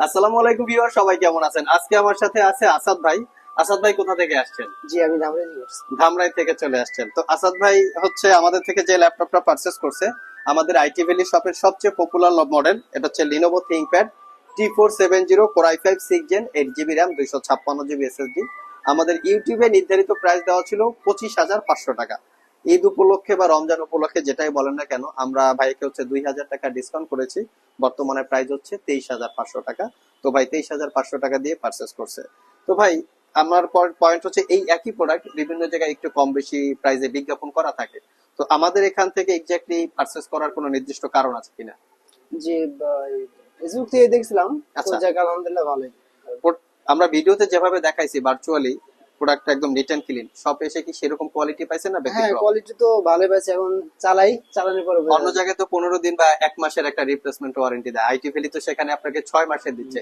আসসালামু আলাইকুম ভিউয়ার সবাই কেমন আছেন? আজকে আমার সাথে আছে আসাদ ভাই। আসাদ ভাই কোথা থেকে আসছেন? জি আমি ধামরাই ধামরাই থেকে চলে আসছেন। তো আসাদ ভাই হচ্ছে আমাদের থেকে যে ল্যাপটপটা পারচেস করছে আমাদের আইটি ভ্যালি শপের সবচেয়ে পপুলার মডেল এটা হচ্ছে Lenovo ThinkPad T four seven zero core I five six gen eight GB RAM দুইশো ছাপ্পান্ন জিবি এসএসডি আমাদের ইউটিউবে নির্ধারিত প্রাইস দেওয়া ছিল পঁচিশ হাজার পাঁচশো টাকা। ঈদ উপলক্ষে বা রমজান উপলক্ষে যেটাই বলেন না কেন আমরা ভাইকে হচ্ছে দুই হাজার টাকা ডিসকাউন্ট করেছি। বর্তমানে প্রাইস হচ্ছে তেইশ হাজার পাঁচশো টাকা। তো ভাই তেইশ হাজার পাঁচশো টাকা দিয়ে পারচেস করছে। তো ভাই আমার পয়েন্ট হচ্ছে এই একই প্রোডাক্ট বিভিন্ন জায়গায় একটু কম বেশি প্রাইসে বিজ্ঞাপন করা থাকে। তো আমাদের এখান থেকে এক্স্যাক্টলি পারচেস করার কোনো নির্দিষ্ট কারণ আছে কিনা? জি ফেসবুক থেকে দেখছিলাম। আচ্ছা। যাক আলহামদুলিল্লাহ ভালোই। পোট- আমরা ভিডিওতে যেভাবে দেখাইছি ভার্চুয়ালি প্রোডাক্ট একদম নিট অ্যান্ড ক্লিন শপে এসে কি সেরকম কোয়ালিটি পাইছে না হ্যাঁ কোয়ালিটি তো পাইছে এখন চালাই চালানোর পরে অন্য জায়গায় তো পনেরো দিন বা এক মাসের একটা রিপ্লেসমেন্ট ওয়ারেন্টি দেয়। আইটি ভ্যালি তো সেখানে আপনাকে মাসের দিচ্ছে।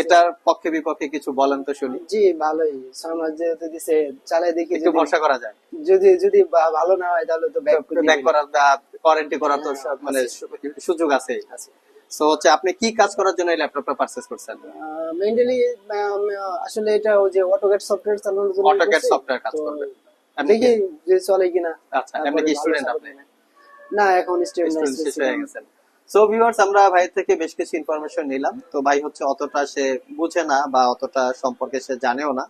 এটার পক্ষে বিপক্ষে কিছু বলেন তো শুনি। জি ভালোই। মাস যেহেতু দিছে চালাই দেখি একটু ভরসা করা যায়। যদি যদি ভালো না হয় তাহলে তো ব্যাক করে ব্যাক করার ওয়ারেন্টি করার তো সব মানে সুযোগ আছে। সো হচ্ছে আপনি কি কাজ করার জন্য এই ল্যাপটপটা পারচেজ করছেন? মেইনলি আসলে এটা ওই যে অটোক্যাড সফটওয়্যার চালানোর জন্য করছি। software কাজ করবে। আপনি দেখি যে চলে কিনা আচ্ছা আপনি কি স্টুডেন্ট আপনি? না এখন স্টুডেন্ট স্টুডেন্ট শেষ হয়ে গেছেন। সো ভিউয়ার্স আমরা ভাই থেকে বেশ কিছু ইনফরমেশন নিলাম। তো ভাই হচ্ছে অতটা সে বুঝে না বা অতটা সম্পর্কে সে জানেও না।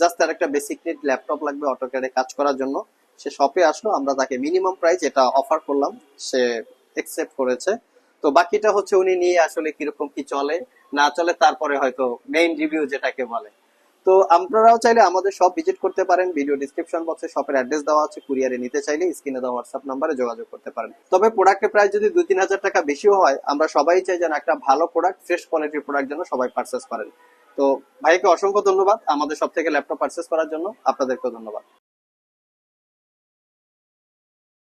জাস্ট তার একটা বেসিক নিড ল্যাপটপ লাগবে অটোক্যাডে কাজ করার জন্য। সে শপে আসলো আমরা তাকে মিনিমাম প্রাইস এটা অফার করলাম সে একসেপ্ট করেছে। তো বাকিটা হচ্ছে উনি নিয়ে আসলে কীরকম কি চলে না চলে তারপরে হয়তো মেইন রিভিউ যেটাকে বলে। তো আপনারাও চাইলে আমাদের সব ভিজিট করতে পারেন। ভিডিও ডিসক্রিপশন বক্সে শপের অ্যাড্রেস দেওয়া আছে। কুরিয়ারে নিতে চাইলে স্ক্রিনে দেওয়া হোয়াটসঅ্যাপ নাম্বারে যোগাযোগ করতে পারেন। তবে প্রোডাক্টের প্রাইস যদি দুই তিন হাজার টাকা বেশিও হয়, আমরা সবাই চাই যেন একটা ভালো প্রোডাক্ট ফ্রেশ কোয়ালিটির প্রোডাক্ট যেন সবাই পারচেস করেন। তো ভাইকে অসংখ্য ধন্যবাদ আমাদের সব থেকে ল্যাপটপ পারচেস করার জন্য। আপনাদেরকেও ধন্যবাদ।